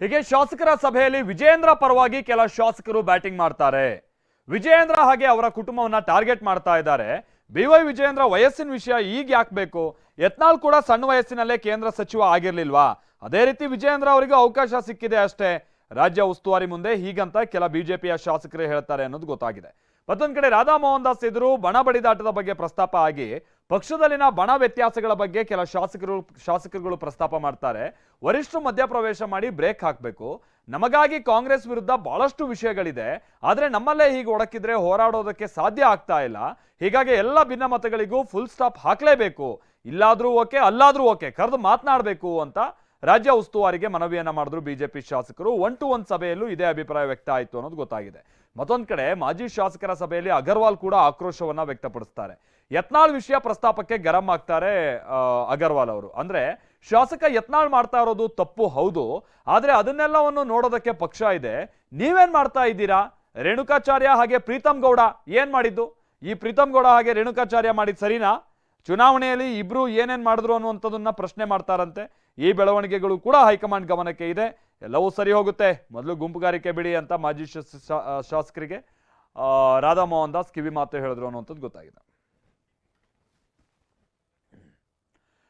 ಹೀಗೆ ಶಾಸಕರ ಸಭೆಯಲ್ಲಿ ವಿಜೇಂದ್ರ ಪರವಾಗಿ ಕೆಲ ಶಾಸಕರು ಬ್ಯಾಟಿಂಗ್ ಮಾಡ್ತಾರೆ. ವಿಜಯೇಂದ್ರ ಹಾಗೆ ಅವರ ಕುಟುಂಬವನ್ನ ಟಾರ್ಗೆಟ್ ಮಾಡ್ತಾ ಇದ್ದಾರೆ. ಬಿ ವೈ ವಿಜಯೇಂದ್ರ ವಯಸ್ಸಿನ ವಿಷಯ ಈಗ ಯಾಕೆ ಬೇಕು? ಕೂಡ ಸಣ್ಣ ವಯಸ್ಸಿನಲ್ಲೇ ಕೇಂದ್ರ ಸಚಿವ ಆಗಿರ್ಲಿಲ್ವಾ? ಅದೇ ರೀತಿ ವಿಜಯೇಂದ್ರ ಅವರಿಗೂ ಅವಕಾಶ ಸಿಕ್ಕಿದೆ ಅಷ್ಟೇ. ರಾಜ್ಯ ಉಸ್ತುವಾರಿ ಮುಂದೆ ಹೀಗಂತ ಕೆಲ ಬಿಜೆಪಿಯ ಶಾಸಕರು ಹೇಳ್ತಾರೆ ಅನ್ನೋದು ಗೊತ್ತಾಗಿದೆ. ಮತ್ತೊಂದ್ ಕಡೆ ರಾಧಾ ಮೋಹನ್ ದಾಸ್ ಎದುರು ಬಣ ಬಡಿದಾಟದ ಬಗ್ಗೆ ಪ್ರಸ್ತಾಪ ಆಗಿ ಪಕ್ಷದಲ್ಲಿನ ಬಣ ವ್ಯತ್ಯಾಸಗಳ ಬಗ್ಗೆ ಕೆಲ ಶಾಸಕರು ಶಾಸಕರುಗಳು ಪ್ರಸ್ತಾಪ ಮಾಡ್ತಾರೆ. ವರಿಷ್ಠರು ಮಧ್ಯಪ್ರವೇಶ ಮಾಡಿ ಬ್ರೇಕ್ ಹಾಕಬೇಕು. ನಮಗಾಗಿ ಕಾಂಗ್ರೆಸ್ ವಿರುದ್ಧ ಬಹಳಷ್ಟು ವಿಷಯಗಳಿದೆ. ಆದ್ರೆ ನಮ್ಮಲ್ಲೇ ಹೀಗೆ ಒಡಕಿದ್ರೆ ಹೋರಾಡೋದಕ್ಕೆ ಸಾಧ್ಯ ಆಗ್ತಾ ಇಲ್ಲ. ಹೀಗಾಗಿ ಎಲ್ಲ ಭಿನ್ನಮತಗಳಿಗೂ ಫುಲ್ ಸ್ಟಾಪ್ ಹಾಕ್ಲೇಬೇಕು. ಇಲ್ಲಾದ್ರೂ ಓಕೆ, ಅಲ್ಲಾದ್ರೂ ಓಕೆ, ಕರೆದು ಮಾತನಾಡಬೇಕು ಅಂತ ರಾಜ್ಯ ಉಸ್ತುವಾರಿಗೆ ಮನವಿಯನ್ನ ಮಾಡಿದ್ರು ಬಿಜೆಪಿ ಶಾಸಕರು. ಒನ್ ಟು ಒನ್ ಸಭೆಯಲ್ಲೂ ಇದೇ ಅಭಿಪ್ರಾಯ ವ್ಯಕ್ತ ಆಯಿತು ಅನ್ನೋದು ಗೊತ್ತಾಗಿದೆ. ಮತ್ತೊಂದು ಕಡೆ ಮಾಜಿ ಶಾಸಕರ ಸಭೆಯಲ್ಲಿ ಅಗರ್ವಾಲ್ ಕೂಡ ಆಕ್ರೋಶವನ್ನ ವ್ಯಕ್ತಪಡಿಸ್ತಾರೆ. ಯತ್ನಾಳ್ ವಿಷಯ ಪ್ರಸ್ತಾಪಕ್ಕೆ ಗರಂ ಆಗ್ತಾರೆ ಅಗರ್ವಾಲ್ ಅವರು. ಅಂದ್ರೆ ಶಾಸಕ ಯತ್ನಾಳ್ ಮಾಡ್ತಾ ಇರೋದು ತಪ್ಪು, ಹೌದು. ಆದ್ರೆ ಅದನ್ನೆಲ್ಲವನ್ನು ನೋಡೋದಕ್ಕೆ ಪಕ್ಷ ಇದೆ. ನೀವೇನ್ ಮಾಡ್ತಾ ಇದ್ದೀರಾ? ರೇಣುಕಾಚಾರ್ಯ ಹಾಗೆ ಪ್ರೀತಮ್ ಗೌಡ ಏನ್ ಮಾಡಿದ್ದು? ಈ ಪ್ರೀತಮ್ ಗೌಡ ಹಾಗೆ ರೇಣುಕಾಚಾರ್ಯ ಮಾಡಿದ್ ಸರಿನಾ? ಚುನಾವಣೆಯಲ್ಲಿ ಇಬ್ರು ಏನೇನ್ ಮಾಡಿದ್ರು ಅನ್ನುವಂಥದ್ದನ್ನ ಪ್ರಶ್ನೆ ಮಾಡ್ತಾರಂತೆ. ಈ ಬೆಳವಣಿಗೆಗಳು ಕೂಡ ಹೈಕಮಾಂಡ್ ಗಮನಕ್ಕೆ ಇದೆ. ಎಲ್ಲವೂ ಸರಿ ಹೋಗುತ್ತೆ. ಮೊದಲು ಗುಂಪುಗಾರಿಕೆ ಬಿಡಿ ಅಂತ ಮಾಜಿ ಶಾಸಕರಿಗೆ ಆ, ರಾಧಾ ಮೋಹನ್ ದಾಸ್ ಕಿವಿ ಮಾತು ಹೇಳಿದ್ರು ಅನ್ನುವಂಥದ್ದು ಗೊತ್ತಾಗಿದೆ.